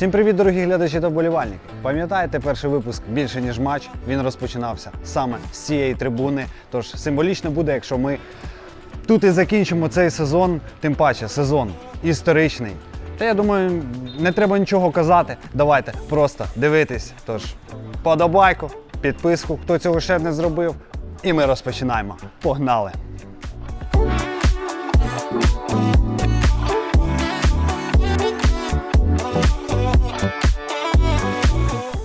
Всім привіт, дорогі глядачі та вболівальники. Пам'ятаєте перший випуск більше ніж матч? Він розпочинався саме з цієї трибуни. Тож символічно буде, якщо ми тут і закінчимо цей сезон, тим паче сезон історичний. Та я думаю, не треба нічого казати. Давайте просто дивитись. Тож, подобайку, підписку, хто цього ще не зробив. І ми розпочинаємо. Погнали!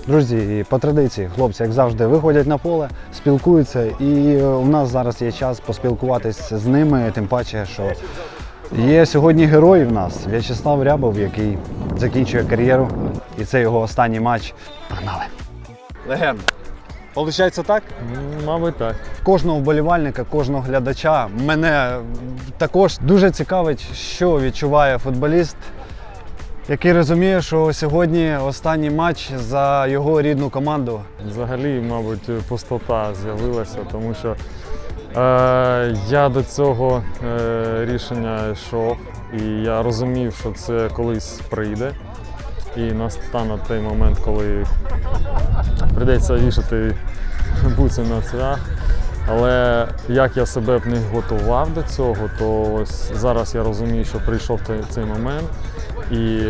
Друзі, по традиції, хлопці, як завжди, виходять на поле, спілкуються, і е, у нас зараз є час поспілкуватись з ними, тим паче, що є сьогодні герой в нас В'ячеслав Рябов, який закінчує кар'єру, і це його останній матч. Погнали! Легенда. Получається так? Мабуть, так. Кожного вболівальника, кожного глядача мене також дуже цікавить, що відчуває футболіст, який розуміє, що сьогодні останній матч за його рідну команду. Взагалі, мабуть, пустота з'явилася, тому що е, я до цього е, рішення йшов, і я розумів, що це колись прийде. І настане той момент, коли прийдеться вішати буци на цвях. Але як я себе б не готував до цього, то ось зараз я розумію, що прийшов цей момент, і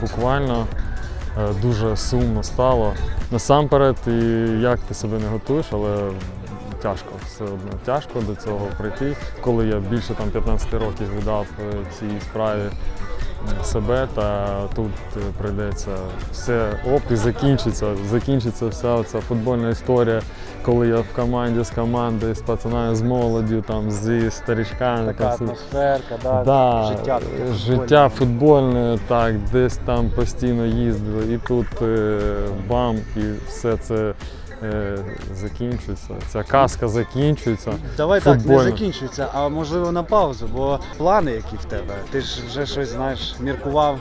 буквально е, дуже сумно стало. Насамперед, і як ти себе не готуєш, але тяжко, все одно тяжко до цього прийти. Коли я більше там 15 років віддав е, цій справі себе, та тут е, прийдеться все оп і закінчиться. Закінчиться вся ця футбольна історія, коли я в команді з командою, з пацанами, з молоддю, там, зі старичками. Така атмосферка, да, Да, життя. таке життя футбольне, так, десь там постійно їздили, і тут е, бам, і все це е, закінчується. Ця казка закінчується. Давай так, не закінчується, а можливо на паузу, бо плани які в тебе. Ти ж вже щось знаєш, міркував,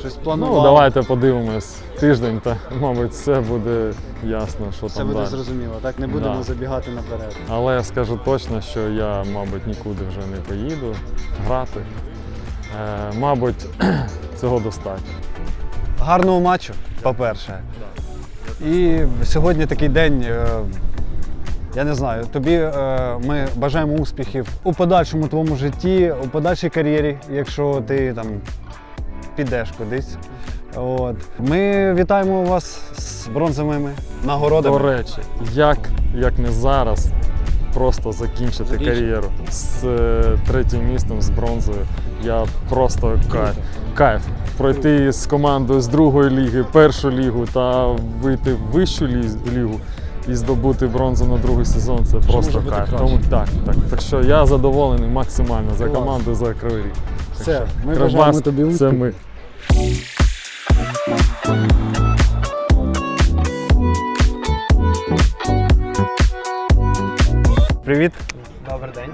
щось планував. Ну, давайте подивимось. Тиждень, та, мабуть, все буде ясно, що Все там буде далі. зрозуміло, так не будемо Да. забігати наперед. Але я скажу точно, що я, мабуть, нікуди вже не поїду грати. Е, мабуть, цього достатньо. Гарного матчу, по-перше. І сьогодні такий день. е, Я не знаю, тобі е, ми бажаємо успіхів у подальшому твоєму житті, у подальшій кар'єрі, якщо ти там підеш кудись. От. Ми вітаємо вас з бронзовими нагородами. До речі, як, як не зараз просто закінчити Закінчити. кар'єру з е, третім містом, з бронзою. Я просто кайф. Кайф. Пройти з командою з другої ліги, першу лігу та вийти в вищу лігу і здобути бронзу на другий сезон це просто кайф. Тому так, так. Так що я задоволений максимально за команду, за Кривий Ріг. Все, ми бажаємо тобі Це ми. Привіт. Добрий день.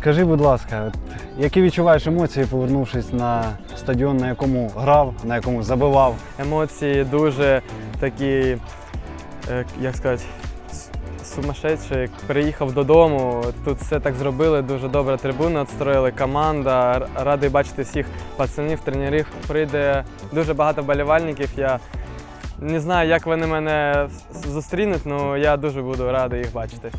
Скажи, будь ласка, от які відчуваєш емоції, повернувшись на стадіон, на якому грав, на якому забивав? Емоції дуже такі, е, як сказати, сумасшедші. Приїхав додому, тут все так зробили, дуже добра трибуна відстроїли, команда. Радий бачити всіх пацанів, тренерів. Прийде дуже багато болівальників. Я не знаю, як вони мене зустрінуть, але я дуже буду радий їх бачити.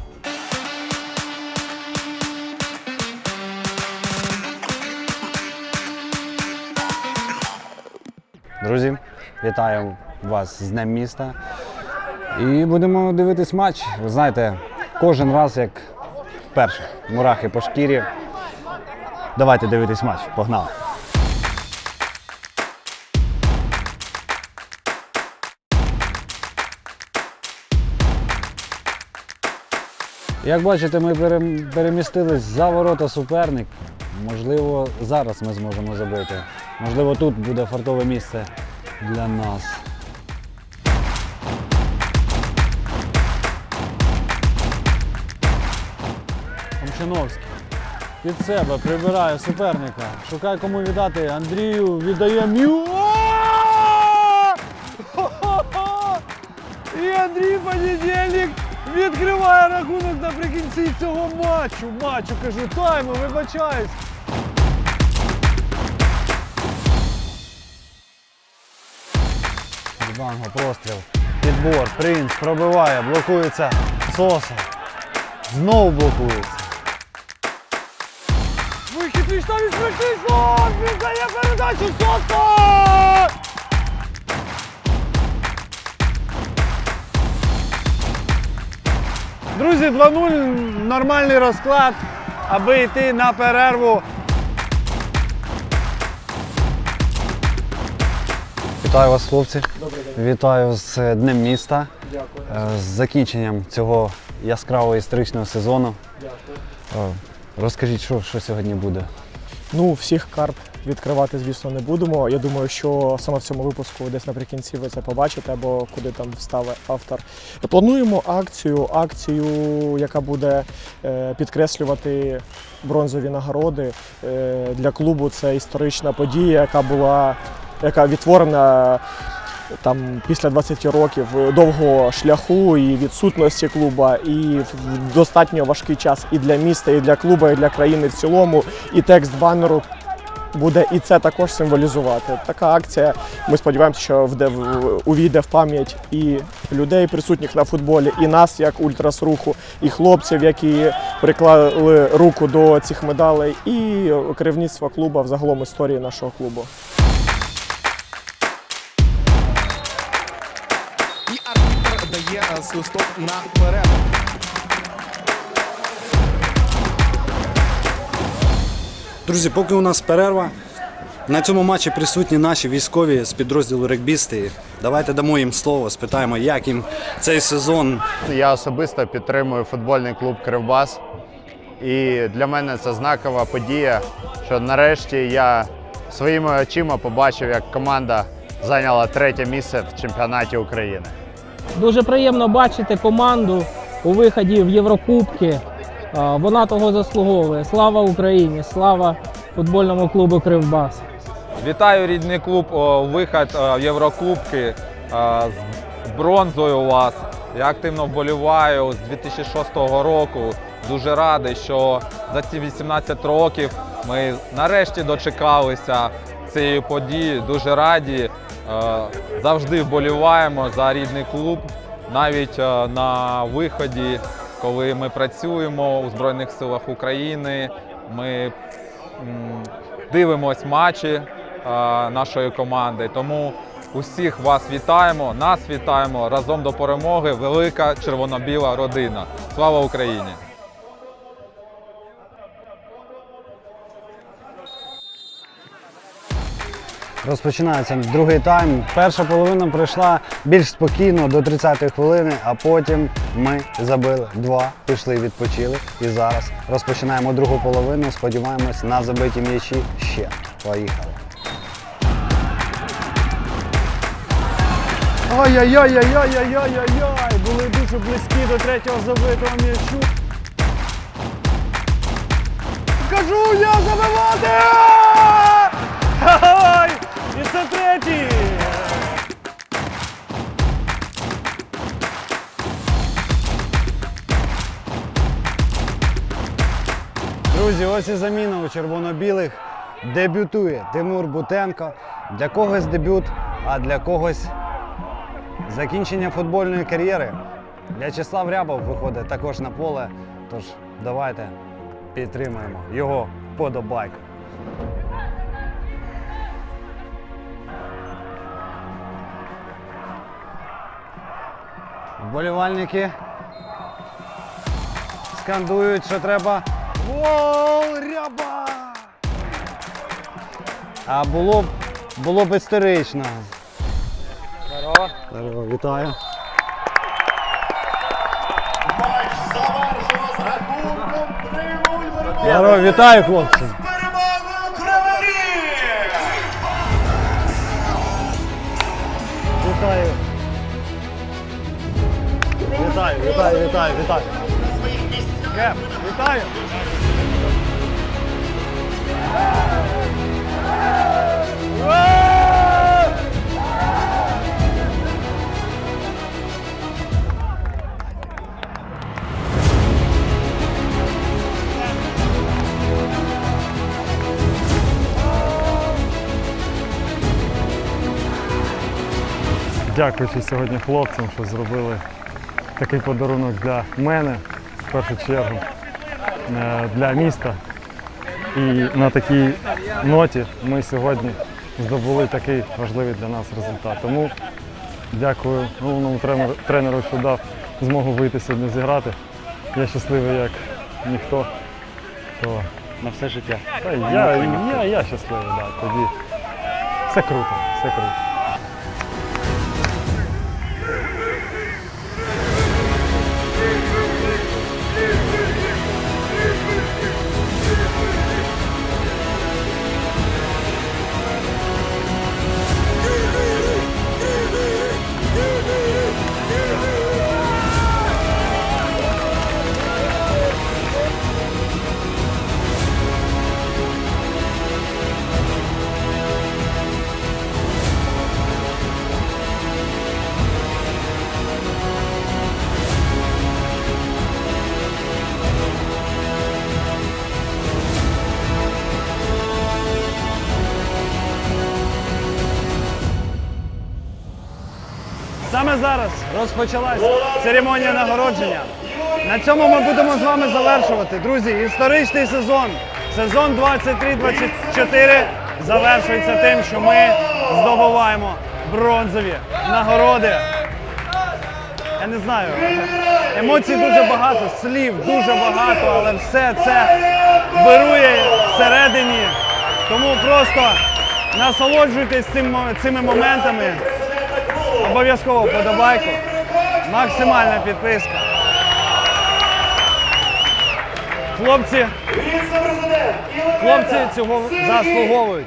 Друзі, вітаю вас з Днем міста. І будемо дивитись матч. Ви знаєте, кожен раз як вперше. Мурахи по шкірі. Давайте дивитись матч. Погнали. Як бачите, ми перемістились за ворота суперник. Можливо, зараз ми зможемо забити. Можливо, тут буде фартове місце для нас. Комчиновський під себе прибирає суперника. Шукає кому віддати. Андрію віддає м'ю. І Андрій Понедільник відкриває рахунок наприкінці цього матчу. Матчу, кажу, тайму, вибачаюсь. Музанго, простріл. Підбор, принц, пробиває, блокується Соса. Знову блокується. Вихід вічна від Сос! Віддає передачу Соса! Друзі, 2-0 нормальний розклад, аби йти на перерву. Вітаю вас, хлопці. Вітаю з е, Днем міста. Дякую. З закінченням цього яскравого історичного сезону. Дякую. Розкажіть, що, що сьогодні буде? Ну, всіх карт відкривати, звісно, не будемо. Я думаю, що саме в цьому випуску десь наприкінці ви це побачите, або куди там вставить автор. Плануємо акцію, акцію, яка буде е, підкреслювати бронзові нагороди. Е, для клубу це історична подія, яка була яка відтворена там після 20 років довгого шляху і відсутності клуба, і достатньо важкий час і для міста, і для клуба, і для країни в цілому. І текст банеру буде і це також символізувати. Така акція. Ми сподіваємося, що вде увійде в пам'ять і людей, присутніх на футболі, і нас, як ультрас руху, і хлопців, які приклали руку до цих медалей, і керівництва клубу взагалом історії нашого клубу. Свисток на перерву. Друзі, поки у нас перерва, на цьому матчі присутні наші військові з підрозділу регбісти. Давайте дамо їм слово, спитаємо, як їм цей сезон. Я особисто підтримую футбольний клуб Кривбас. І для мене це знакова подія, що нарешті я своїми очима побачив, як команда зайняла третє місце в чемпіонаті України. Дуже приємно бачити команду у виході в Єврокубки. Вона того заслуговує. Слава Україні! Слава футбольному клубу Кривбас! Вітаю рідний клуб вихід е, в Єврокубки е, з бронзою у вас. Я активно вболіваю з 2006 року. Дуже радий, що за ці 18 років ми нарешті дочекалися цієї події. Дуже раді. Е, Завжди вболіваємо за рідний клуб, навіть е, на виході, коли ми працюємо у Збройних силах України. Ми дивимось матчі е, нашої команди. Тому усіх вас вітаємо, нас вітаємо разом до перемоги. Велика червоно-біла родина. Слава Україні! Розпочинається другий тайм. Перша половина пройшла більш спокійно до 30-ї хвилини, а потім ми забили два, пішли, відпочили. І зараз розпочинаємо другу половину. Сподіваємось на забиті м'ячі ще. Поїхали. Ой-ой-ой-ой-ой-ой-ой-ой! Були дуже близькі до третього забитого м'ячу. Кажу я забивати! Ой! І це третій! Друзі, ось і заміна у червоно-білих. Дебютує Тимур Бутенко. Для когось дебют, а для когось закінчення футбольної кар'єри. В'ячеслав Рябов виходить також на поле. Тож давайте підтримаємо його подобайку. Вболівальники скандують, що треба. Гол! Ряба! А було б було б історично. Здорово. Здорово, вітаю. Здорово, вітаю, хлопці. Вітаю, вітаю, вітаю. Кеп, вітаю. Дякуючи сьогодні хлопцям, що зробили такий подарунок для мене в першу чергу, е, для міста. І на такій ноті ми сьогодні здобули такий важливий для нас результат. Тому дякую головному тренеру, що дав змогу вийти сьогодні зіграти. Я щасливий як ніхто. То На все життя. та я, я, я щасливий, да, тоді все круто, все круто. Зараз розпочалась церемонія нагородження. На цьому ми будемо з вами завершувати. Друзі, історичний сезон. Сезон 23-24 завершується тим, що ми здобуваємо бронзові нагороди. Я не знаю, емоцій дуже багато, слів дуже багато, але все це вирує всередині. Тому просто насолоджуйтесь цим, цими моментами. Обов'язково подобайку, максимальна підписка. Хлопці, хлопці цього заслуговують.